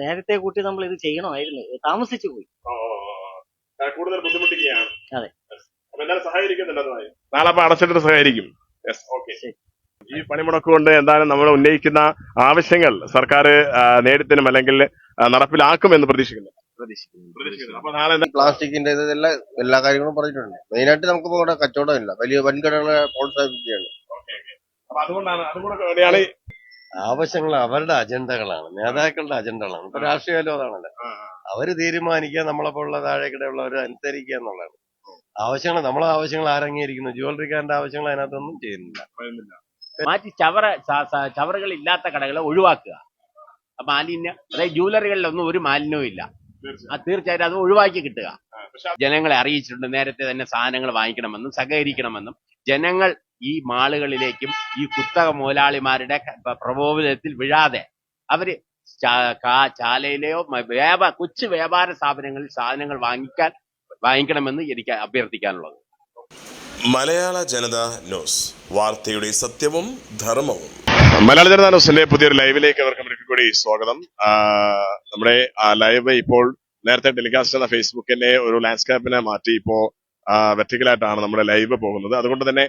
നേരത്തെ കൂട്ടി നമ്മൾ ഇത് ചെയ്യണമായിരുന്നു. താമസിച്ചു പോയി. കൂടുതൽ ബുദ്ധിമുട്ടിക്കുകയാണ്. അതെ. നാളെ അപ്പൊ അടച്ചിട്ട് സഹായിക്കും. യെസ് ഓക്കെ ശരി. ഈ പണിമുടക്ക് കൊണ്ട് എന്തായാലും നമ്മൾ ഉന്നയിക്കുന്ന ആവശ്യങ്ങൾ സർക്കാർ നേടിത്തരും അല്ലെങ്കിൽ നടപ്പിലാക്കും എന്ന് പ്രതീക്ഷിക്കുന്നു. പ്രതീക്ഷിക്കുന്നു. നാളെ എന്താ പ്ലാസ്റ്റിക്കിന്റെ ഇതെല്ലാം എല്ലാ കാര്യങ്ങളും പറഞ്ഞിട്ടുണ്ട്. മെയിനായിട്ട് നമുക്ക് ഇവിടെ കച്ചവടം ഇല്ല വലിയ വൻകിടകളെ പ്രോത്സാഹിപ്പിക്കുകയാണ്. അതുകൊണ്ടാണ് അതുകൂടെ ആവശ്യങ്ങൾ അവരുടെ അജണ്ടകളാണ്. നേതാക്കളുടെ അജണ്ടകളാണ്. ഇപ്പൊ രാഷ്ട്രീയമല്ലോ അതാണല്ലോ അവർ തീരുമാനിക്കുക നമ്മളെപ്പോലുള്ള താഴേക്കിടെയുള്ളവർ അനുസരിക്കുക എന്നുള്ളതാണ്. ആവശ്യങ്ങൾ നമ്മളെ ആവശ്യങ്ങൾ ആരംഗീകരിക്കുന്നു. ജ്വല്ലറിക്കാരന്റെ ആവശ്യങ്ങൾ അതിനകത്തൊന്നും ചെയ്യുന്നില്ല. മാറ്റി ചവറ ചവറുകൾ ഇല്ലാത്ത കടകളെ ഒഴിവാക്കുക. മാലിന്യം അതായത് ജ്വല്ലറികളിലൊന്നും ഒരു മാലിന്യവും ഇല്ല. തീർച്ചയായിട്ടും അത് ഒഴിവാക്കി കിട്ടുക. ജനങ്ങളെ അറിയിച്ചിട്ടുണ്ട് നേരത്തെ തന്നെ സാധനങ്ങൾ വാങ്ങിക്കണമെന്നും സഹകരിക്കണമെന്നും. ജനങ്ങൾ ഈ മാളുകളിലേക്കും ഈ കുത്തക മുതലാളിമാരുടെ പ്രബോധനത്തിൽ വിഴാതെ അവർ ചാലയിലെയോ വ്യാപാര വ്യാപാ കൊച്ചു വ്യാപാര സ്ഥാപനങ്ങളിൽ സാധനങ്ങൾ വാങ്ങിക്കാൻ വാങ്ങിക്കണമെന്ന് എനിക്ക് അഭ്യർത്ഥിക്കാനുള്ളത്. മലയാള ജനത ന്യൂസ്. വാർത്തയുടെ സത്യവും ധർമ്മവും. മലയാള ജനതാ ന്യൂസിന്റെ പുതിയൊരു ലൈവിലേക്ക് അവർക്ക് ഒരിക്കൽ കൂടി സ്വാഗതം. നമ്മുടെ ആ ലൈവ് ഇപ്പോൾ നേരത്തെ ടെലികാസ്റ്റ് ചെയ്ത ഫേസ്ബുക്കിന്റെ ഒരു ലാൻഡ്സ്കേപ്പിനെ മാറ്റി ഇപ്പോ വെർട്ടിക്കലായിട്ടാണ് നമ്മുടെ ലൈവ് പോകുന്നത്. അതുകൊണ്ട് തന്നെ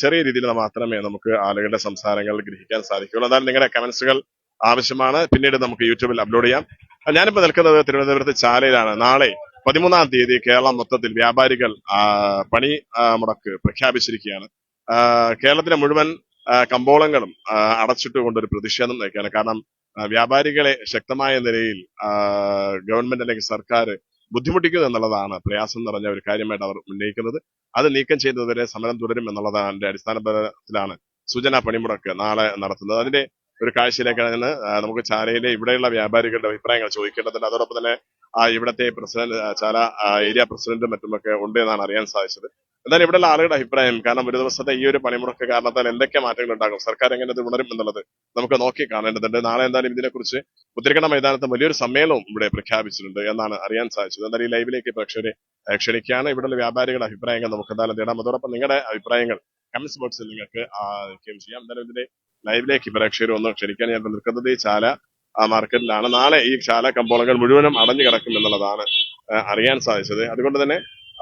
ചെറിയ രീതിയിൽ മാത്രമേ നമുക്ക് ആളുകളുടെ സംസാരങ്ങൾ ഗ്രഹിക്കാൻ സാധിക്കുകയുള്ളൂ. എന്നാൽ നിങ്ങളുടെ കമന്റ്സുകൾ ആവശ്യമാണ്. പിന്നീട് നമുക്ക് യൂട്യൂബിൽ അപ്ലോഡ് ചെയ്യാം. ഞാനിപ്പോൾ ഞാനിപ്പോ നിൽക്കുന്നത് തിരുവനന്തപുരത്ത് ചാലയിലാണ്. നാളെ പതിമൂന്നാം തീയതി കേരളം മൊത്തത്തിൽ വ്യാപാരികൾ പണി മുടക്ക് പ്രഖ്യാപിച്ചിരിക്കുകയാണ്. കേരളത്തിലെ മുഴുവൻ കമ്പോളങ്ങളും അടച്ചിട്ടുകൊണ്ട് ഒരു പ്രതിഷേധം നയിക്കുകയാണ് കാരണം വ്യാപാരികളെ ശക്തമായ നിലയിൽ ഗവൺമെന്റ് അല്ലെങ്കിൽ സർക്കാർ ബുദ്ധിമുട്ടിക്കുന്നു എന്നുള്ളതാണ് പ്രയാസം നിറഞ്ഞ ഒരു കാര്യമായിട്ട് അവർ ഉന്നയിക്കുന്നത്. അത് നീക്കം ചെയ്യുന്നതുവരെ സമരം തുടരും എന്നുള്ളതാണ് അതിന്റെ അടിസ്ഥാനത്തിലാണ് സൂചനാ പണിമുടക്ക് നാളെ നടത്തുന്നത്. അതിന്റെ ഒരു കാഴ്ചയിലേക്കാണ് നമുക്ക് ചാലയിലെ ഇവിടെയുള്ള വ്യാപാരികളുടെ അഭിപ്രായങ്ങൾ ചോദിക്കേണ്ടതുണ്ട്. അതോടൊപ്പം തന്നെ ഇവിടത്തെ പ്രസിഡന്റ് ചാല ഏരിയ പ്രസിഡന്റും മറ്റുമൊക്കെ ഉണ്ട് എന്നാണ് അറിയാൻ സാധിച്ചത്. എന്നാൽ ഇവിടെയുള്ള ആളുകളുടെ അഭിപ്രായം കാരണം ഒരു ദിവസത്തെ ഈ ഒരു പണിമുടക്ക് കാരണത്താൽ എന്തൊക്കെ മാറ്റങ്ങൾ ഉണ്ടാകും? സർക്കാർ എങ്ങനെ ഇത് ഉണരും എന്നുള്ളത് നമുക്ക് നോക്കി കാണേണ്ടതുണ്ട്. നാളെ എന്തായാലും ഇതിനെക്കുറിച്ച് മുദ്രിക്കണ മൈതാനത്ത് വലിയൊരു സമ്മേളനവും ഇവിടെ പ്രഖ്യാപിച്ചിട്ടുണ്ട് എന്നാണ് അറിയാൻ സാധിച്ചത്. എന്തായാലും ഈ ലൈവിലേക്ക് പ്രേക്ഷകരെ ക്ഷണിക്കുകയാണ്. ഇവിടെയുള്ള വ്യാപാരികളുടെ അഭിപ്രായങ്ങൾ നമുക്ക് എന്തായാലും തേടാം. അതോടൊപ്പം നിങ്ങളുടെ അഭിപ്രായങ്ങൾ കമന്റ്സ് ബോക്സിൽ നിങ്ങൾക്ക് ചെയ്യാം. എന്തായാലും ഇതിന്റെ ലൈവിലേക്ക് പ്രേക്ഷകർ ഒന്ന് ക്ഷണിക്കാൻ ഞാൻ നിൽക്കുന്നത് ഈ ചാല ആ മാർക്കറ്റിലാണ്. നാളെ ഈ ചാല കമ്പോളങ്ങൾ മുഴുവനും അടഞ്ഞു കിടക്കും എന്നുള്ളതാണ് അറിയാൻ സാധിച്ചത്. അതുകൊണ്ട് തന്നെ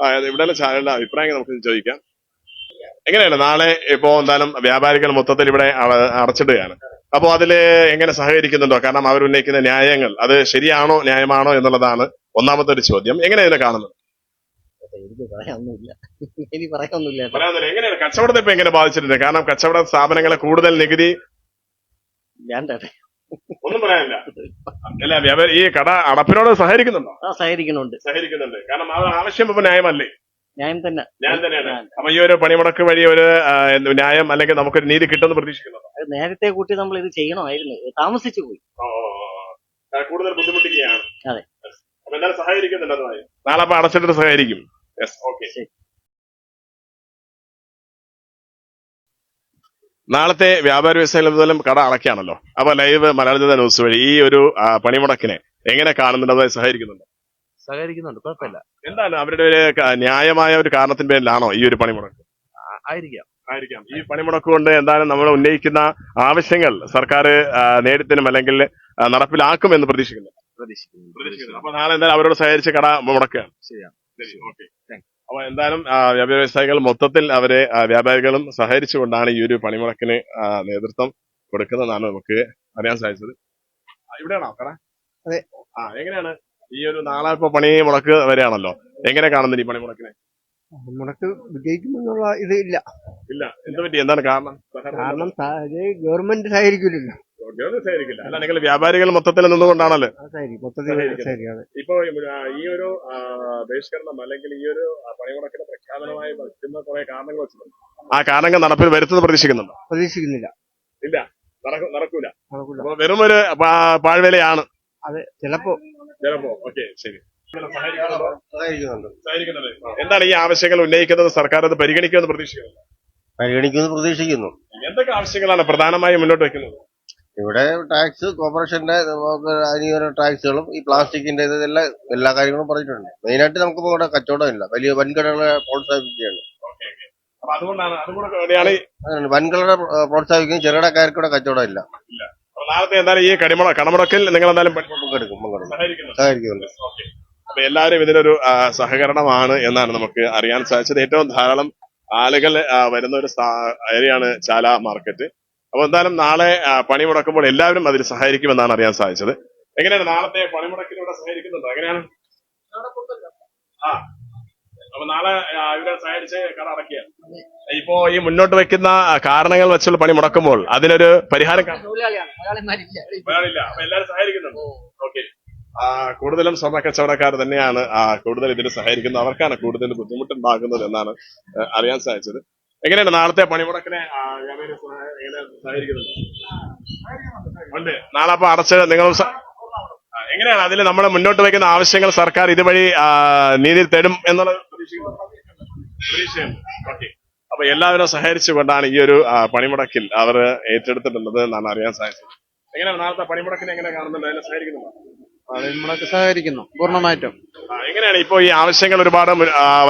ഇവിടെയുള്ള ചാനലിന്റെ അഭിപ്രായങ്ങൾ നമുക്ക് ചോദിക്കാം. എങ്ങനെയാണ് നാളെ ഇപ്പോ എന്തായാലും വ്യാപാരികൾ മൊത്തത്തിൽ ഇവിടെ അട- അടച്ചിടുകയാണ്. അപ്പൊ അതിൽ എങ്ങനെ സഹകരിക്കുന്നുണ്ടോ? കാരണം അവർ ഉന്നയിക്കുന്ന ന്യായങ്ങൾ അത് ശരിയാണോ ന്യായമാണോ എന്നുള്ളതാണ് ഒന്നാമത്തെ ഒരു ചോദ്യം. എങ്ങനെ ഇതിനെ കാണുന്നത് എനിക്ക് പറയാനൊന്നുമില്ല. എനിക്ക് പറയാനൊന്നുമില്ല എങ്ങനെയാണ്? കച്ചവടത്തെ ഇപ്പൊ എങ്ങനെ ബാധിച്ചിട്ടുണ്ട്? കാരണം കച്ചവട സ്ഥാപനങ്ങളെ കൂടുതൽ നികുതി ഞാൻ. ഒന്നും പറയാനില്ല. അല്ല വ്യാപാരി ഈ കട അടപ്പിനോട് സഹകരിക്കുന്നുണ്ടോ? ആ സഹകരിക്കണുണ്ട് സഹകരിക്കുന്നുണ്ട്. കാരണം അത് ആവശ്യം ഇപ്പൊ ന്യായമല്ലേ? ന്യായം തന്നെ. ഞാൻ തന്നെയാണ്. അപ്പൊ ഈ ഒരു പണിമുടക്ക് വഴി ഒരു എന്ത് ന്യായം അല്ലെങ്കിൽ നമുക്കൊരു നീതി കിട്ടുമെന്ന് പ്രതീക്ഷിക്കുന്നു. അത് നേരത്തെ കൂട്ടി നമ്മൾ ഇത് ചെയ്യണമായിരുന്നു. താമസിച്ചു പോയി. കൂടുതൽ ബുദ്ധിമുട്ടിക്കുകയാണ്. അതെ. അപ്പൊ എന്തായാലും സഹകരിക്കുന്നുണ്ടെന്നായി നാളെ അപ്പൊ അടച്ചിട്ട് സഹകരിക്കും. യെസ് ഓക്കെ ശരി. നാളത്തെ വ്യാപാര വ്യവസായം മുതലും കട അടയ്ക്കാണല്ലോ അപ്പൊ ലൈവ് മലയാള ജനത ന്യൂസ് വഴി ഈ ഒരു പണിമുടക്കിനെ എങ്ങനെ കാണുന്നുണ്ട്? സഹകരിക്കുന്നുണ്ടോ സഹകരിക്കുന്നുണ്ട്? സഹകരിക്കുന്നുണ്ട്. കുഴപ്പമില്ല. എന്താണ് അവരുടെ ഒരു ന്യായമായ ഒരു കാരണത്തിന്റെ പേരിലാണോ ഈ ഒരു പണിമുടക്ക്? ആയിരിക്കാം. ആയിരിക്കാം. ഈ പണിമുടക്ക് കൊണ്ട് എന്താണ് നമ്മൾ ഉന്നയിക്കുന്ന ആവശ്യങ്ങൾ സർക്കാർ നേടിത്തരും അല്ലെങ്കിൽ നടപ്പിലാക്കും എന്ന് പ്രതീക്ഷിക്കുന്നു. പ്രതീക്ഷിക്കുന്നു. അപ്പൊ നാളെ എന്തായാലും അവരോട് സഹകരിച്ച് കട മുടക്കുകയാണ്. ശരിയാണ്. ശരി ഓക്കെ. അപ്പൊ എന്തായാലും വ്യാപാര വ്യവസായികൾ മൊത്തത്തിൽ അവരെ വ്യാപാരികളും സഹകരിച്ചുകൊണ്ടാണ് ഈ ഒരു പണിമുടക്കിന് നേതൃത്വം കൊടുക്കുന്നതാണ് നമുക്ക് അറിയാൻ സാധിച്ചത്. ഇവിടെയാണോ കട അതെ. ആ എങ്ങനെയാണ് ഈ ഒരു നാളെ ഇപ്പൊ പണി മുടക്ക് വരെയാണല്ലോ? എങ്ങനെ കാണുന്നത് ഈ പണിമുടക്കിനെ? മുടക്ക് വിജയിക്കുമെന്നുള്ള ഇത് ഇല്ല. ഇല്ല. എന്ത് പറ്റി എന്താണ് കാരണം? കാരണം ഗവൺമെന്റ് സഹകരിക്കില്ലല്ലോ സഹകരിക്കില്ല അല്ല നിങ്ങൾ വ്യാപാരികൾ മൊത്തത്തിൽ നിന്നുകൊണ്ടാണല്ലോ? ഇപ്പൊ ഈ ഒരു ബഹിഷ്കരണം അല്ലെങ്കിൽ ഈ ഒരു പണിമുടക്കിന്റെ പ്രഖ്യാപനമായി വയ്ക്കുന്ന കുറെ കാരണങ്ങൾ വെച്ചിട്ടുണ്ട്. ആ കാരണങ്ങൾ നടപ്പിൽ വരുത്തുന്നത് പ്രതീക്ഷിക്കുന്നുണ്ടോ? പ്രതീക്ഷിക്കുന്നില്ല. ഇല്ല. നടക്കു- നടക്കൂല. അപ്പൊ വെറും ഒരു പാഴ്വേലയാണ്. അതെ ചിലപ്പോ. ചിലപ്പോ ഓക്കെ ശരി. എന്താണ് ഈ ആവശ്യങ്ങൾ ഉന്നയിക്കുന്നത്? സർക്കാർ അത് പരിഗണിക്കുമെന്ന് പ്രതീക്ഷിക്കുന്നു പരിഗണിക്കുമെന്ന് പ്രതീക്ഷിക്കുന്നു. എന്തൊക്കെ ആവശ്യങ്ങളാണ് പ്രധാനമായും മുന്നോട്ട് വെക്കുന്നത് ഇവിടെ ടാക്സ് കോർപ്പറേഷന്റെ നമുക്ക് ടാക്സുകളും ഈ പ്ലാസ്റ്റിക്കിന്റെ ഇതെല്ലാം എല്ലാ കാര്യങ്ങളും പറഞ്ഞിട്ടുണ്ട്. മെയിനായിട്ട് നമുക്ക് ഇവിടെ കച്ചവടം ഇല്ല. വലിയ വൻകിടകളെ പ്രോത്സാഹിപ്പിക്കുകയാണ്. അതുകൊണ്ടാണ് വൻകിടകളെ പ്രോത്സാഹിപ്പിക്കുകയും ചെറുകിടക്കാർക്ക് ഇവിടെ കച്ചവടം ഇല്ല. നാളത്തെ എന്തായാലും ഈ കടമുടക്കിൽ നിങ്ങൾ എന്തായാലും പങ്കെടുക്കും സഹകരിക്കുന്നുണ്ട്. അപ്പൊ എല്ലാവരും ഇതിനൊരു സഹകരണമാണ് എന്നാണ് നമുക്ക് അറിയാൻ സാധിച്ചത്. ഏറ്റവും ധാരാളം ആളുകൾ വരുന്ന ഒരു ഏരിയയാണ് ചാല മാർക്കറ്റ്. അപ്പൊ എന്തായാലും നാളെ പണി മുടക്കുമ്പോൾ എല്ലാവരും അതിൽ സഹായിക്കുമെന്നാണ് അറിയാൻ സാധിച്ചത്. എങ്ങനെയാണ് നാളത്തെ പണിമുടക്കിലൂടെ സഹകരിക്കുന്നുണ്ടോ? എങ്ങനെയാണ്? ആ. അപ്പൊ നാളെ ഇവിടെ സഹായിച്ച് കട അടക്കിയ ഇപ്പോ ഈ മുന്നോട്ട് വെക്കുന്ന കാരണങ്ങൾ വെച്ചുള്ള പണി മുടക്കുമ്പോൾ അതിനൊരു പരിഹാരം അപ്പൊ എല്ലാവരും സഹായിക്കുന്നുണ്ട് ഓക്കെ. കൂടുതലും സ്വർണ കച്ചവടക്കാർ തന്നെയാണ് കൂടുതൽ ഇതിന് സഹായിക്കുന്നത് അവർക്കാണ് കൂടുതൽ ബുദ്ധിമുട്ടുണ്ടാകുന്നത് എന്നാണ് അറിയാൻ സാധിച്ചത്. എങ്ങനെയാണ് നാളത്തെ പണിമുടക്കിനെ എങ്ങനെ ഉണ്ട്. നാളെ അപ്പൊ അടച്ച് നിങ്ങൾ എങ്ങനെയാണ് അതിൽ നമ്മൾ മുന്നോട്ട് വയ്ക്കുന്ന ആവശ്യങ്ങൾ സർക്കാർ ഇതുവഴി നീതി തരും എന്നുള്ള പ്രതീക്ഷയുണ്ട്? അപ്പൊ എല്ലാവരും സഹകരിച്ചുകൊണ്ടാണ് ഈ ഒരു പണിമുടക്കിൽ അവർ ഏറ്റെടുത്തിട്ടുള്ളത് എന്നാണ് അറിയാൻ സാധിച്ചത്. എങ്ങനെയാണ് നാളത്തെ പണിമുടക്കിനെ എങ്ങനെ കാണുന്നുണ്ട്? അതിനെ സഹകരിക്കുന്നുണ്ടോ? നമ്മളൊക്കെ സഹകരിക്കുന്നു പൂർണമായിട്ടും. എങ്ങനെയാണ് ഇപ്പോ ഈ ആവശ്യങ്ങൾ ഒരുപാട്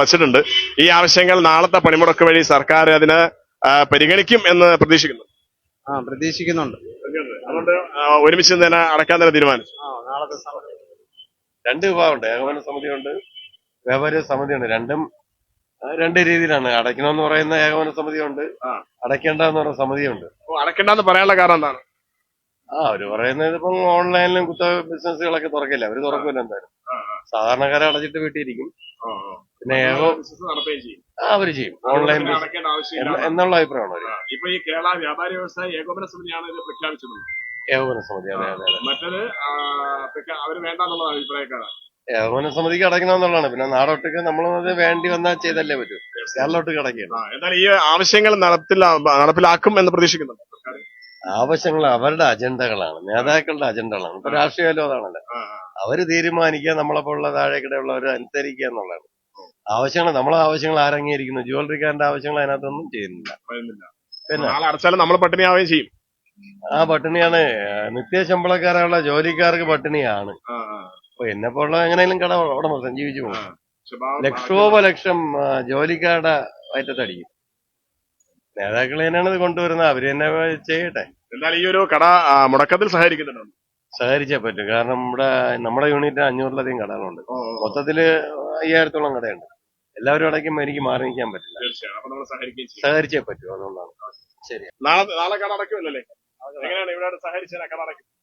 വച്ചിട്ടുണ്ട്. ഈ ആവശ്യങ്ങൾ നാളത്തെ പണിമുടക്ക് വഴി സർക്കാർ അതിനെ പരിഗണിക്കും എന്ന് പ്രതീക്ഷിക്കുന്നു. ആ പ്രതീക്ഷിക്കുന്നുണ്ട്. അതുകൊണ്ട് ഒരുമിച്ച് തന്നെ അടക്കാൻ തന്നെ തീരുമാനിച്ചു. രണ്ട് വിഭാഗമുണ്ട്. ഏകോപന സമിതിയുണ്ട് സമിതി സമിതിയുണ്ട്. രണ്ടും രണ്ട് രീതിയിലാണ്. അടയ്ക്കണമെന്ന് പറയുന്ന ഏകോപന സമിതിയുണ്ട് ഉണ്ട് അടയ്ക്കേണ്ട എന്ന് പറയുന്ന സമിതിയുണ്ട് അടയ്ക്കേണ്ടെന്ന് പറയാനുള്ള കാരണം എന്താണ്? ആ അവർ പറയുന്നത് ഇപ്പം ഓൺലൈനിലും കുത്ത ബിസിനസ്സുകളൊക്കെ തുറക്കില്ല? അവർ തുറക്കൂല എന്തായാലും. സാധാരണക്കാരെ അടച്ചിട്ട് വീട്ടിയിരിക്കും പിന്നെ ഏകോ ബിസിനസ് നടത്തുകയും ചെയ്യും. ആ, അവർ ചെയ്യും. ഓൺലൈൻ എന്നുള്ള അഭിപ്രായമാണ് അവർ. ഇപ്പൊ ഈ കേരള വ്യാപാരി വ്യവസായ ഏകോപന സമിതിയാണ് ഇത് പ്രഖ്യാപിച്ചത് ഏകോപന സമിതി അതെ അതെ മറ്റത് അവർ വേണ്ടെന്നുള്ള അഭിപ്രായക്കാരാണ് ഏകോപന സമിതിക്ക് അടയ്ക്കണമെന്നുള്ളതാണ് പിന്നെ നാടൊട്ടൊക്കെ നമ്മൾ അത് വേണ്ടി വന്നാൽ ചെയ്തല്ലേ പറ്റൂ. കേരളോട്ട് അടയ്ക്കണം ആ, എന്നാൽ ഈ ആവശ്യങ്ങൾ നടപ്പിലാക്കും എന്ന് പ്രതീക്ഷിക്കുന്നുണ്ട്. ആവശ്യങ്ങൾ അവരുടെ അജണ്ടകളാണ്. നേതാക്കളുടെ അജണ്ടകളാണ്. ഇപ്പൊ രാഷ്ട്രീയമല്ലോ അതാണല്ലോ. അവർ തീരുമാനിക്കുക നമ്മളെ പോലുള്ള താഴേക്കിടെയുള്ളവർ അനുസരിക്കുക എന്നുള്ളതാണ്. ആവശ്യങ്ങൾ നമ്മളെ ആവശ്യങ്ങൾ ആരംഗീകരിക്കുന്നു. ജ്വല്ലറിക്കാരന്റെ ആവശ്യങ്ങൾ അതിനകത്തൊന്നും ചെയ്യുന്നില്ല. പിന്നെ? അടച്ചാലും നമ്മൾ പട്ടിണിയാവുകയും ചെയ്യും. ആ പട്ടിണിയാണ്. നിത്യശമ്പളക്കാരുള്ള ജോലിക്കാർക്ക് പട്ടിണിയാണ്. അപ്പൊ എന്നെ പോലുള്ള എങ്ങനെയും കട ഉടമസ്ഥൻ ജീവിച്ചു പോകും ലക്ഷോപലക്ഷം ജോലിക്കാരുടെ വയറ്റത്തടിക്കും. നേതാക്കൾ തന്നെയാണ് ഇത് കൊണ്ടുവരുന്നത്. അവർ തന്നെ ചെയ്യട്ടെ. എന്നാൽ ഈ ഒരു കട ആ, മുടക്കത്തിൽ സഹകരിക്കുന്നുണ്ടോ? സഹകരിച്ചേ പറ്റും. കാരണം നമ്മുടെ നമ്മുടെ യൂണിറ്റ് അഞ്ഞൂറിലധികം കടകളുണ്ട്. മൊത്തത്തിൽ അയ്യായിരത്തോളം കടയുണ്ട്. എല്ലാവരും അടയ്ക്കുമ്പോൾ എനിക്ക് മാറി നിൽക്കാൻ പറ്റില്ല. തീർച്ചയായും. അപ്പൊ നമ്മൾ സഹകരിക്കുകയും ചെയ്യും. സഹകരിച്ചേ പറ്റൂ അതുകൊണ്ടാണ്. ശരി. നാളെ നാളെ കട അടയ്ക്കുമല്ലേ എങ്ങനെയാണ് ഇവിടെ സഹകരിച്ചാൽ കട അടയ്ക്കും?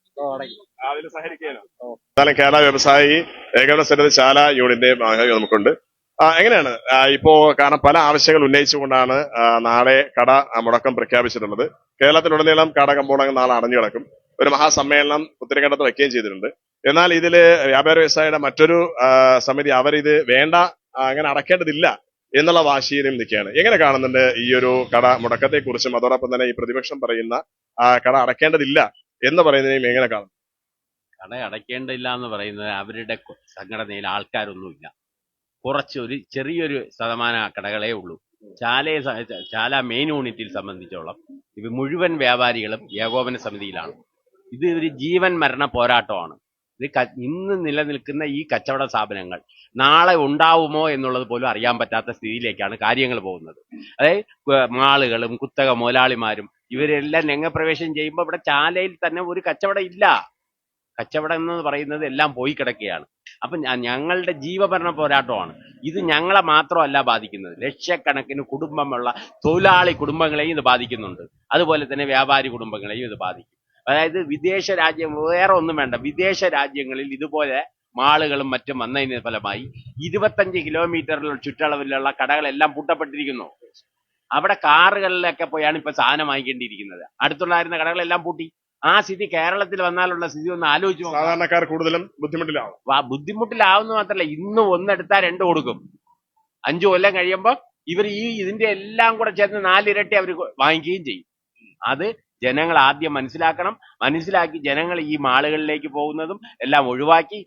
സഹകരിക്കാനോ കേരള വ്യവസായി ഏകോപന ശാല ചാല യൂണിറ്റിന്റെ ഭാഗമായി നമുക്കുണ്ട്. എങ്ങനെയാണ്? ഇപ്പോ കാരണം പല ആവശ്യങ്ങൾ ഉന്നയിച്ചുകൊണ്ടാണ് നാളെ കട മുടക്കം പ്രഖ്യാപിച്ചിട്ടുള്ളത്. കേരളത്തിലുടനീളം കട കമ്പോളങ്ങൾ നാളെ അടഞ്ഞു കിടക്കും. ഒരു മഹാസമ്മേളനം ഉത്തരകണ്ഠത്ത് വയ്ക്കുകയും ചെയ്തിട്ടുണ്ട്. എന്നാൽ ഇതിൽ വ്യാപാര വ്യവസായിയുടെ മറ്റൊരു സമിതി അവരിത് വേണ്ട അങ്ങനെ അടക്കേണ്ടതില്ല എന്നുള്ള വാശിയിലും നിൽക്കുകയാണ്. എങ്ങനെ കാണുന്നുണ്ട് ഈ ഒരു കട മുടക്കത്തെ കുറിച്ചും അതോടൊപ്പം തന്നെ ഈ പ്രതിപക്ഷം പറയുന്ന കട അടക്കേണ്ടതില്ല എന്ന് പറയുന്നതിനെയും എങ്ങനെ കാണും കട അടയ്ക്കേണ്ടില്ല എന്ന് പറയുന്നത് അവരുടെ സംഘടനയിൽ ആൾക്കാരൊന്നുമില്ല. കുറച്ച് ഒരു ചെറിയൊരു ശതമാന കടകളേ ഉള്ളൂ. ചാലയെ ചാല മെയിൻ യൂണിറ്റിൽ സംബന്ധിച്ചോളം ഇത് മുഴുവൻ വ്യാപാരികളും ഏകോപന സമിതിയിലാണ്. ഇത് ഒരു ജീവൻ മരണ പോരാട്ടമാണ്. ഇത് ഇന്ന് നിലനിൽക്കുന്ന ഈ കച്ചവട സ്ഥാപനങ്ങൾ നാളെ ഉണ്ടാവുമോ എന്നുള്ളത് പോലും അറിയാൻ പറ്റാത്ത സ്ഥിതിയിലേക്കാണ് കാര്യങ്ങൾ പോകുന്നത്. അതായത് മാളുകളും കുത്തക മുതലാളിമാരും ഇവരെല്ലാം രംഗപ്രവേശം ചെയ്യുമ്പോൾ ഇവിടെ ചാലയിൽ തന്നെ ഒരു കച്ചവടം ഇല്ല. കച്ചവടം എന്ന് പറയുന്നത് എല്ലാം പോയി കിടക്കുകയാണ്. അപ്പൊ ഞങ്ങളുടെ ജീവഭരണ പോരാട്ടമാണ്. ഇത് ഞങ്ങളെ മാത്രമല്ല ബാധിക്കുന്നത്. ലക്ഷക്കണക്കിന് കുടുംബമുള്ള തൊഴിലാളി കുടുംബങ്ങളെയും ഇത് ബാധിക്കുന്നുണ്ട്. അതുപോലെ തന്നെ വ്യാപാരി കുടുംബങ്ങളെയും ഇത് ബാധിക്കും. അതായത് വിദേശ രാജ്യം വേറെ ഒന്നും വേണ്ട. വിദേശ രാജ്യങ്ങളിൽ ഇതുപോലെ മാളുകളും മറ്റും വന്നതിന് ഫലമായി ഇരുപത്തഞ്ച് കിലോമീറ്ററിലുള്ള ചുറ്റളവിലുള്ള കടകളെല്ലാം പൂട്ടപ്പെട്ടിരിക്കുന്നു. അവിടെ കാറുകളിലൊക്കെ പോയാണ് ഇപ്പൊ സാധനം വാങ്ങിക്കേണ്ടിയിരിക്കുന്നത്. അടുത്തുള്ളായിരുന്ന കടകളെല്ലാം പൂട്ടി. ആ സ്ഥിതി കേരളത്തിൽ വന്നാലുള്ള സ്ഥിതി ഒന്ന് ആലോചിച്ചു സാധാരണക്കാർ കൂടുതലും ബുദ്ധിമുട്ടിലാവും. ബുദ്ധിമുട്ടിലാവുന്ന മാത്രല്ല ഇന്ന് ഒന്നെടുത്താൽ രണ്ട് കൊടുക്കും. അഞ്ചു കൊല്ലം കഴിയുമ്പോൾ ഇവർ ഈ ഇതിന്റെ എല്ലാം കൂടെ ചേർന്ന് നാലിരട്ടി അവർ വാങ്ങിക്കുകയും ചെയ്യും. അത് ജനങ്ങൾ ആദ്യം മനസ്സിലാക്കണം. മനസ്സിലാക്കി ജനങ്ങൾ ഈ മാളുകളിലേക്ക് പോകുന്നതും എല്ലാം ഒഴിവാക്കി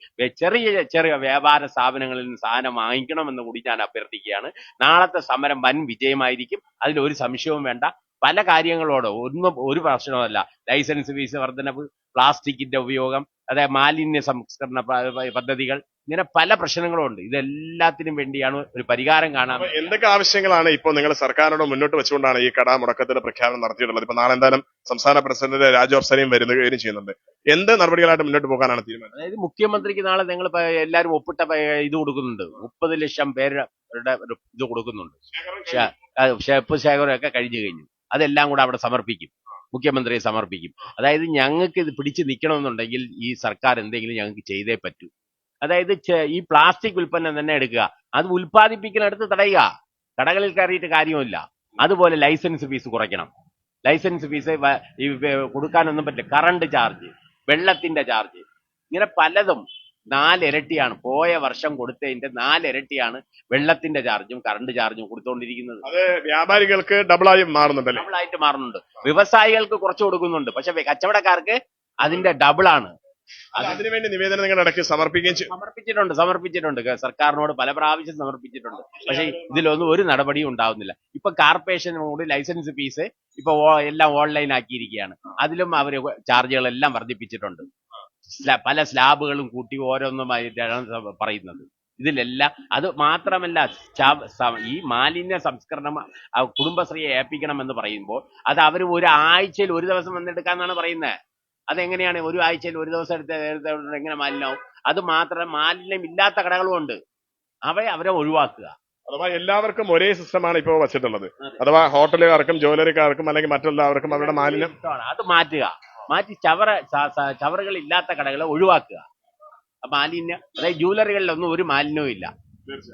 ചെറിയ ചെറിയ വ്യാപാര സ്ഥാപനങ്ങളിൽ നിന്ന് സാധനം വാങ്ങിക്കണമെന്ന് കൂടി ഞാൻ അഭ്യർത്ഥിക്കുകയാണ്. നാളത്തെ സമരം വൻ വിജയമായിരിക്കും. അതിൽ ഒരു സംശയവും വേണ്ട. പല കാര്യങ്ങളോട് ഒന്നും ഒരു പ്രശ്നവുമല്ല ലൈസൻസ് ഫീസ് വർധനവ് പ്ലാസ്റ്റിക്കിന്റെ ഉപയോഗം അതായത് മാലിന്യ സംസ്കരണ പദ്ധതികൾ ഇങ്ങനെ പല പ്രശ്നങ്ങളുണ്ട് ഇതെല്ലാത്തിനും വേണ്ടിയാണ് ഒരു പരിഹാരം കാണാൻ എന്തൊക്കെ ആവശ്യങ്ങളാണ് ഇപ്പോൾ നിങ്ങൾ സർക്കാരിനോട് മുന്നോട്ട് വെച്ചുകൊണ്ടാണ് ഈ കട മുടക്കത്തിന്റെ പ്രഖ്യാപനം നടത്തിയിട്ടുള്ളത്? ഇപ്പൊ നാളെ എന്തായാലും സംസ്ഥാന പ്രസിഡന്റ് രാജു വരുന്ന വരുന്നതും ചെയ്യുന്നുണ്ട്. എന്ത് നടപടികളായിട്ട് മുന്നോട്ട് പോകാനാണ് തീരുമാനം? അതായത് മുഖ്യമന്ത്രിക്ക് നാളെ നിങ്ങൾ എല്ലാവരും ഒപ്പിട്ട ഇത് കൊടുക്കുന്നുണ്ട്. മുപ്പത് ലക്ഷം പേരുടെ ഇത് കൊടുക്കുന്നുണ്ട്. ശ- ശേഖരം ഒക്കെ കഴിഞ്ഞു കഴിഞ്ഞു. അതെല്ലാം കൂടെ അവിടെ സമർപ്പിക്കും. മുഖ്യമന്ത്രിയെ സമർപ്പിക്കും. അതായത് ഞങ്ങൾക്ക് ഇത് പിടിച്ചു നിൽക്കണമെന്നുണ്ടെങ്കിൽ ഈ സർക്കാർ എന്തെങ്കിലും ഞങ്ങൾക്ക് ചെയ്തേ പറ്റൂ. അതായത് ഈ പ്ലാസ്റ്റിക് ഉൽപ്പന്നം തന്നെ എടുക്കുക. അത് ഉൽപ്പാദിപ്പിക്കുന്നിടത്ത് തടയുക. കടകളിൽ കയറിയിട്ട് കാര്യമില്ല അതുപോലെ ലൈസൻസ് ഫീസ് കുറയ്ക്കണം. ലൈസൻസ് ഫീസ് കൊടുക്കാനൊന്നും പറ്റില്ല. കറണ്ട് ചാർജ് വെള്ളത്തിന്റെ ചാർജ്. ഇങ്ങനെ പലതും നാലിരട്ടിയാണ്. പോയ വർഷം കൊടുത്തതിന്റെ നാലിരട്ടിയാണ് വെള്ളത്തിന്റെ ചാർജും കറണ്ട് ചാർജും കൊടുത്തുകൊണ്ടിരിക്കുന്നത് അത് വ്യാപാരികൾക്ക് ഡബിളായി ഡബിൾ ഡബിളായിട്ട് മാറുന്നുണ്ട്. വ്യവസായികൾക്ക് കുറച്ച് കൊടുക്കുന്നുണ്ട്. പക്ഷെ കച്ചവടക്കാർക്ക് അതിന്റെ ഡബിളാണ് ആണ് അതിനുവേണ്ടി നിവേദനം നിങ്ങൾ ഇടയ്ക്ക് സമർപ്പിക്കുകയും സമർപ്പിച്ചിട്ടുണ്ട് സമർപ്പിച്ചിട്ടുണ്ട്. സർക്കാരിനോട് പല പ്രാവശ്യം സമർപ്പിച്ചിട്ടുണ്ട്. പക്ഷെ ഇതിലൊന്നും ഒരു നടപടിയും ഉണ്ടാവുന്നില്ല. ഇപ്പൊ കോർപ്പറേഷനോട് ലൈസൻസ് ഫീസ് ഇപ്പൊ എല്ലാം ഓൺലൈൻ ആക്കിയിരിക്കുകയാണ്. അതിലും അവർ ചാർജുകളെല്ലാം വർദ്ധിപ്പിച്ചിട്ടുണ്ട്. പല സ്ലാബുകളും കൂട്ടി ഓരോന്നുമായിട്ടാണ് പറയുന്നത്. ഇതിലെല്ലാം അത് മാത്രമല്ല ഈ മാലിന്യ സംസ്കരണം കുടുംബശ്രീയെ കുടുംബശ്രീയെ ഏൽപ്പിക്കണമെന്ന് പറയുമ്പോൾ അത് അവർ ഒരു ആഴ്ചയിൽ ഒരു ദിവസം വന്നെടുക്കാന്നാണ് പറയുന്നത് അതെങ്ങനെയാണ്? ഒരു ആഴ്ചയിൽ ഒരു ദിവസം എടുത്ത് എങ്ങനെ മാലിന്യമാവും? അത് മാത്രം മാലിന്യം ഇല്ലാത്ത കടകളും ഉണ്ട്. അവയെ അവരെ ഒഴിവാക്കുക. അഥവാ എല്ലാവർക്കും ഒരേ സിസ്റ്റമാണ് ഇപ്പോൾ വച്ചിട്ടുള്ളത്. അഥവാ ഹോട്ടലുകാർക്കും ജ്വല്ലറിക്കാർക്കും അല്ലെങ്കിൽ മറ്റെല്ലാവർക്കും അവരുടെ മാലിന്യം അത് മാറ്റുക. മാറ്റി ചവറ ചവറുകൾ ഇല്ലാത്ത കടകളെ ഒഴിവാക്കുക. മാലിന്യ അതായത് ജ്വല്ലറികളിലൊന്നും ഒരു മാലിന്യവും ഇല്ല.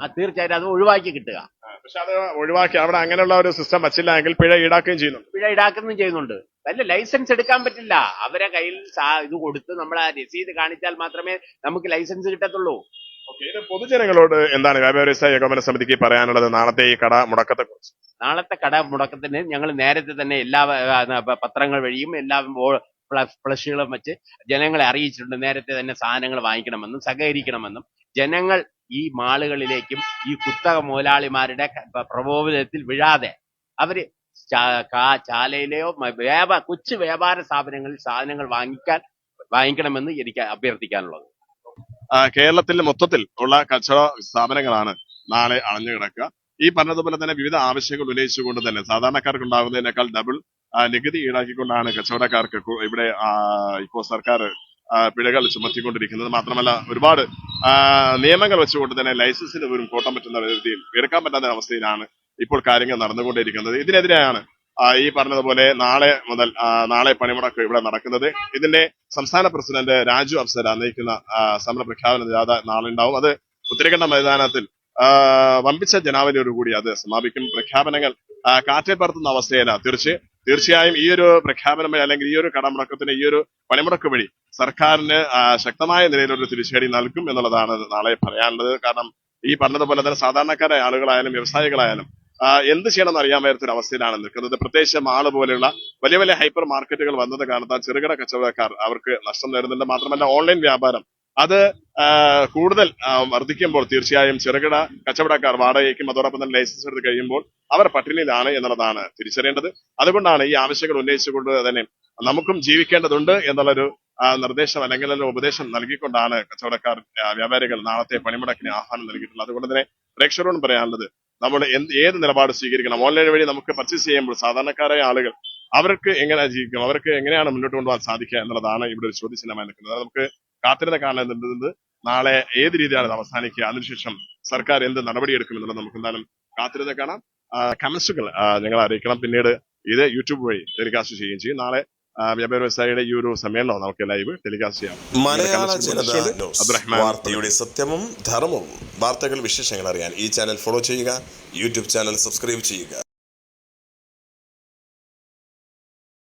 തീർച്ചയായിട്ടും അത് ഒഴിവാക്കി കിട്ടുക. പക്ഷെ അത് ഒഴിവാക്കി അവിടെ അങ്ങനെയുള്ള ഒരു സിസ്റ്റം വച്ചില്ല എങ്കിൽ പിഴ ഈടാക്കുകയും ചെയ്യുന്നു പിഴ ഈടാക്കുകയും ചെയ്യുന്നുണ്ട്. അല്ല ലൈസൻസ് എടുക്കാൻ പറ്റില്ല. അവരെ കയ്യിൽ ഇത് കൊടുത്ത് നമ്മൾ ആ രസീത് കാണിച്ചാൽ മാത്രമേ നമുക്ക് ലൈസൻസ് കിട്ടത്തുള്ളൂ. ഇത് പൊതുജനങ്ങളോട് എന്താണ് വ്യാപാര ഏകോപന സമിതിക്ക് പറയാനുള്ളത് നാളത്തെ ഈ കട മുടക്കത്തെ കുറിച്ച് നാളത്തെ കട മുടക്കത്തിന് ഞങ്ങൾ നേരത്തെ തന്നെ എല്ലാ പത്രങ്ങൾ വഴിയും എല്ലാ ഫ്ലഷുകളും വെച്ച് ജനങ്ങളെ അറിയിച്ചിട്ടുണ്ട് നേരത്തെ തന്നെ സാധനങ്ങൾ വാങ്ങിക്കണമെന്നും സഹകരിക്കണമെന്നും. ജനങ്ങൾ ഈ മാളുകളിലേക്കും ഈ കുത്തക മുതലാളിമാരുടെ പ്രബോധനത്തിൽ വിഴാതെ അവർ ചാലയിലെയോ വ്യാപാര വ്യാപാ കൊച്ചു വ്യാപാര സ്ഥാപനങ്ങളിൽ സാധനങ്ങൾ വാങ്ങിക്കാൻ വാങ്ങിക്കണമെന്ന് എനിക്ക് അഭ്യർത്ഥിക്കാനുള്ളത്. കേരളത്തിൽ മൊത്തത്തിൽ ഉള്ള കച്ചവട സ്ഥാപനങ്ങളാണ് നാളെ അണഞ്ഞു കിടക്കുക. ഈ പറഞ്ഞതുപോലെ തന്നെ വിവിധ ആവശ്യങ്ങൾ ഉന്നയിച്ചുകൊണ്ട് തന്നെ സാധാരണക്കാർക്ക് ഉണ്ടാകുന്നതിനേക്കാൾ ഡബിൾ നികുതി ഈടാക്കിക്കൊണ്ടാണ് കച്ചവടക്കാർക്ക് ഇവിടെ ഇപ്പോ ഇപ്പോൾ സർക്കാർ പിഴകൾ ചുമത്തിക്കൊണ്ടിരിക്കുന്നത്. മാത്രമല്ല ഒരുപാട് നിയമങ്ങൾ വെച്ചുകൊണ്ട് തന്നെ ലൈസൻസിന് പോലും കോട്ടം പറ്റുന്ന രീതിയിൽ എടുക്കാൻ പറ്റാത്ത അവസ്ഥയിലാണ് ഇപ്പോൾ കാര്യങ്ങൾ നടന്നുകൊണ്ടിരിക്കുന്നത്. ഇതിനെതിരെയാണ് ഈ പറഞ്ഞതുപോലെ നാളെ മുതൽ നാളെ പണിമുടക്ക് ഇവിടെ നടക്കുന്നത്. ഇതിന്റെ സംസ്ഥാന പ്രസിഡന്റ് രാജു അഫ്സര നയിക്കുന്ന സമര പ്രഖ്യാപന ജാഥ നാളെ ഉണ്ടാവും. അത് ഉത്തരകണ്ഠ മൈതാനത്തിൽ വമ്പിച്ച ജനാവലിയോടുകൂടി അത് സമാപിക്കും. പ്രഖ്യാപനങ്ങൾ കാറ്റേ പറത്തുന്ന അവസ്ഥയല്ല. തീർച്ച തീർച്ചയായും ഈ ഒരു പ്രഖ്യാപനം അല്ലെങ്കിൽ ഈ ഒരു കടമുടക്കത്തിന് ഈ ഒരു പണിമുടക്ക് വഴി സർക്കാരിന് ശക്തമായ നിലയിലൊരു തിരിച്ചടി നൽകും എന്നുള്ളതാണ് നാളെ പറയാനുള്ളത്. കാരണം ഈ പറഞ്ഞതുപോലെ തന്നെ സാധാരണക്കാരായ ആളുകളായാലും വ്യവസായികളായാലും എന്ത് ചെയ്യണമെന്ന് അറിയാൻ വരത്തൊരു അവസ്ഥയിലാണ് നിൽക്കുന്നത്. പ്രത്യേകിച്ച് മാൾ പോലെയുള്ള വലിയ വലിയ ഹൈപ്പർ മാർക്കറ്റുകൾ വന്നത് കാരണത്താൽ ചെറുകിട കച്ചവടക്കാർ അവർക്ക് നഷ്ടം നേരുന്നുണ്ട് മാത്രമല്ല ഓൺലൈൻ വ്യാപാരം അത് കൂടുതൽ വർദ്ധിക്കുമ്പോൾ തീർച്ചയായും ചെറുകിട കച്ചവടക്കാർ വാടകയ്ക്കും അതോടൊപ്പം തന്നെ ലൈസൻസ് എടുത്ത് കഴിയുമ്പോൾ അവർ പട്ടിണിയിലാണ് എന്നുള്ളതാണ് തിരിച്ചറിയേണ്ടത്. അതുകൊണ്ടാണ് ഈ ആവശ്യങ്ങൾ ഉന്നയിച്ചുകൊണ്ട് തന്നെ നമുക്കും ജീവിക്കേണ്ടതുണ്ട് എന്നുള്ളൊരു നിർദ്ദേശം അല്ലെങ്കിൽ ഉപദേശം നൽകിക്കൊണ്ടാണ് കച്ചവടക്കാർ വ്യാപാരികൾ നാളത്തെ പണിമുടക്കിന് ആഹ്വാനം നൽകിയിട്ടുള്ളത്. അതുകൊണ്ട് തന്നെ പ്രേക്ഷകരോടും പറയാനുള്ളത് നമ്മൾ എന്ത് ഏത് നിലപാട് സ്വീകരിക്കണം? ഓൺലൈൻ വഴി നമുക്ക് പർച്ചേസ് ചെയ്യുമ്പോൾ സാധാരണക്കാരായ ആളുകൾ അവർക്ക് എങ്ങനെ ജീവിക്കും? അവർക്ക് എങ്ങനെയാണ് മുന്നോട്ട് കൊണ്ടുപോകാൻ സാധിക്കുക എന്നുള്ളതാണ് ഇവിടെ ഒരു ചോദ്യചിഹ്നമായി നിൽക്കുന്നത്. നമുക്ക് കാത്തിരുന്ന് കാണേണ്ടത് നാളെ ഏത് രീതിയിലാണ് ഇത് അവസാനിക്കുക? അതിനുശേഷം സർക്കാർ എന്ത് നടപടിയെടുക്കുമെന്നുള്ളത് നമുക്ക് എന്തായാലും കാത്തിരുന്ന് കാണാം. കമൻസുകൾ ഞങ്ങൾ അറിയിക്കണം. പിന്നീട് ഇത് യൂട്യൂബ് വഴി ടെലികാസ്റ്റ് ചെയ്യുകയും ചെയ്യും. നാളെ വ്യാപാര വ്യവസായിയുടെ ഈ ഒരു സമ്മേളനം നമുക്ക് ലൈവ് ടെലികാസ്റ്റ് ചെയ്യാം. മലയാള ജനത അബ്ദുറഹ്മാൻ വാർത്തയുടെ സത്യവും ധർമ്മവും. വാർത്തകൾ വിശേഷങ്ങൾ അറിയാൻ ഈ ചാനൽ ഫോളോ ചെയ്യുക. യൂട്യൂബ് ചാനൽ സബ്സ്ക്രൈബ് ചെയ്യുക.